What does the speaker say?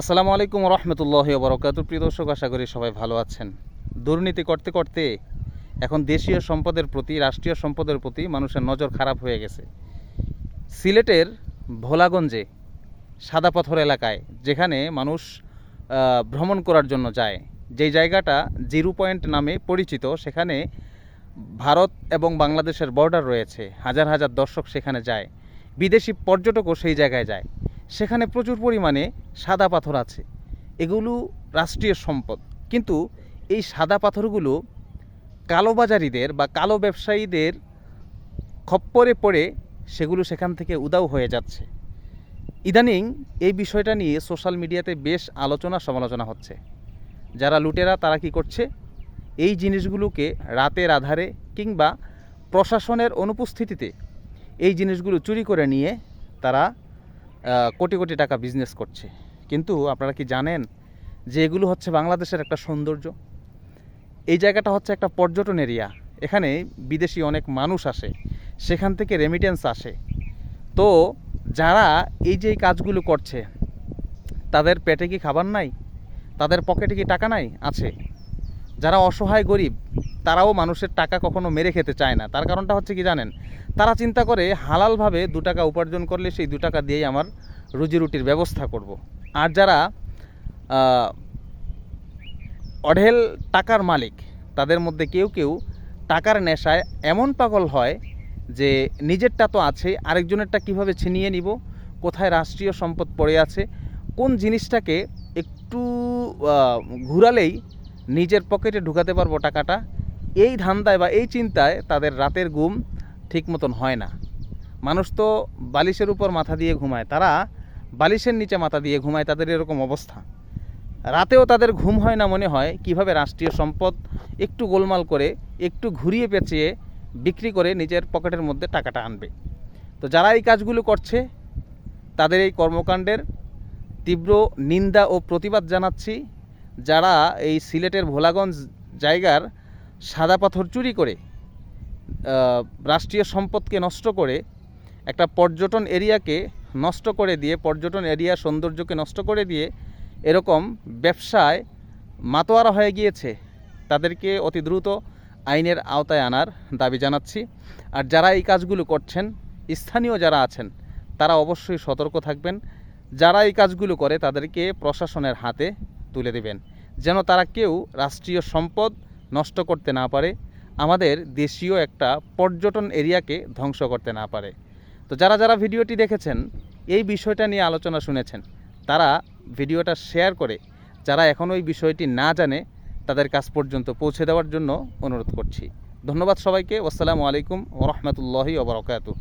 আসসালামু আলাইকুম রহমতুল্লাহ বরকাত প্রিয় দর্শক, আশা করি সবাই ভালো আছেন। দুর্নীতি করতে করতে এখন দেশীয় সম্পদের প্রতি, রাষ্ট্রীয় সম্পদের প্রতি মানুষের নজর খারাপ হয়ে গেছে। সিলেটের ভোলাগঞ্জে সাদা পাথর এলাকায়, যেখানে মানুষ ভ্রমণ করার জন্য যায়। যেই জায়গাটা জিরো পয়েন্ট নামে পরিচিত, সেখানে ভারত এবং বাংলাদেশের বর্ডার রয়েছে। হাজার হাজার দর্শক সেখানে যায়। বিদেশি পর্যটকও সেই জায়গায় যায়। সেখানে প্রচুর পরিমাণে সাদা পাথর আছে। এগুলো রাষ্ট্রীয় সম্পদ। কিন্তু এই সাদা পাথরগুলো কালোবাজারিদের বা কালো ব্যবসায়ীদের খপ্পরে পড়ে সেগুলো সেখান থেকে উদাও হয়ে যাচ্ছে। ইদানিং এই বিষয়টা নিয়ে সোশ্যাল মিডিয়াতে বেশ আলোচনা সমালোচনা হচ্ছে। যারা লুটেরা, তারা কি করছে? এই জিনিসগুলোকে রাতের আধারে কিংবা প্রশাসনের অনুপস্থিতিতে এই জিনিসগুলো চুরি করে নিয়ে তারা কোটি কোটি টাকা বিজনেস করছে। কিন্তু আপনারা কি জানেন যে এগুলো হচ্ছে বাংলাদেশের একটা সৌন্দর্য? এই জায়গাটা হচ্ছে একটা পর্যটন এরিয়া এখানে বিদেশি অনেক মানুষ আসে, সেখান থেকে রেমিটেন্স আসে। তো যারা এই যে কাজগুলো করছে, তাদের পেটে কি খাবার নাই? তাদের পকেটে কি টাকা নাই? আছে। যারা অসহায় গরিব তারাও মানুষের টাকা কখনো মেরে খেতে চায় না। তার কারণটা হচ্ছে কি জানেন? তারা চিন্তা করে হালালভাবে দু টাকা উপার্জন করলে সেই দু টাকা দিয়েই আমার রুজি রুটির ব্যবস্থা করব। আর যারা অঢেল টাকার মালিক, তাদের মধ্যে কেউ কেউ টাকার নেশায় এমন পাগল হয় যে নিজেরটা তো আছে, আরেকজনেরটা কীভাবে ছিনিয়ে নিব? কোথায় রাষ্ট্রীয় সম্পদ পড়ে আছে? কোন জিনিসটাকে একটু ঘুরালেই নিজের পকেটে ঢুকাতে পারব টাকাটা? এই ধান্দায় বা এই চিন্তায় তাদের রাতের ঘুম ঠিক মতন হয় না। মানুষ তো বালিশের উপর মাথা দিয়ে ঘুমায়, তারা বালিশের নিচে মাথা দিয়ে ঘুমায়, তাদের এরকম অবস্থা। রাতেও তাদের ঘুম হয় না মনে হয় কীভাবে রাষ্ট্রীয় সম্পদ একটু গোলমাল করে, একটু ঘুরিয়ে পেঁচিয়ে বিক্রি করে নিজের পকেটের মধ্যে টাকাটা আনবে। তো যারা এই কাজগুলো করছে, তাদের এই কর্মকাণ্ডের তীব্র নিন্দা ও প্রতিবাদ জানাচ্ছি। যারা এই সিলেটের ভোলাগঞ্জ জায়গার সাদা পাথর চুরি করে রাষ্ট্রীয় সম্পদকে নষ্ট করে একটা পর্যটন এরিয়াকে নষ্ট করে দিয়ে, পর্যটন এরিয়া সৌন্দর্যকে নষ্ট করে দিয়ে এরকম ব্যবসায় মাতোয়ারা হয়ে গিয়েছে। তাদেরকে অতি দ্রুত আইনের আওতায় আনার দাবি জানাচ্ছি। আর যারা এই কাজগুলো করছেন, স্থানীয় যারা আছেন, তারা অবশ্যই সতর্ক থাকবেন। যারা এই কাজগুলো করে, তাদেরকে প্রশাসনের হাতে তুলে দেবেন। যেন তারা কেউ রাষ্ট্রীয় সম্পদ নষ্ট করতে না পারে, আমাদের দেশীয় একটা পর্যটন এরিয়াকে ধ্বংস করতে না পারে। তো যারা যারা ভিডিওটি দেখেছেন, এই বিষয়টা নিয়ে আলোচনা শুনেছেন, তারা ভিডিওটা শেয়ার করে, যারা এখনও এই বিষয়টি না জানে, তাদের কাছ পর্যন্ত পৌঁছে দেওয়ার জন্য অনুরোধ করছি। ধন্যবাদ সবাইকে আসসালামু আলাইকুম ওরহমতুল্লাহি ওবরাকাতু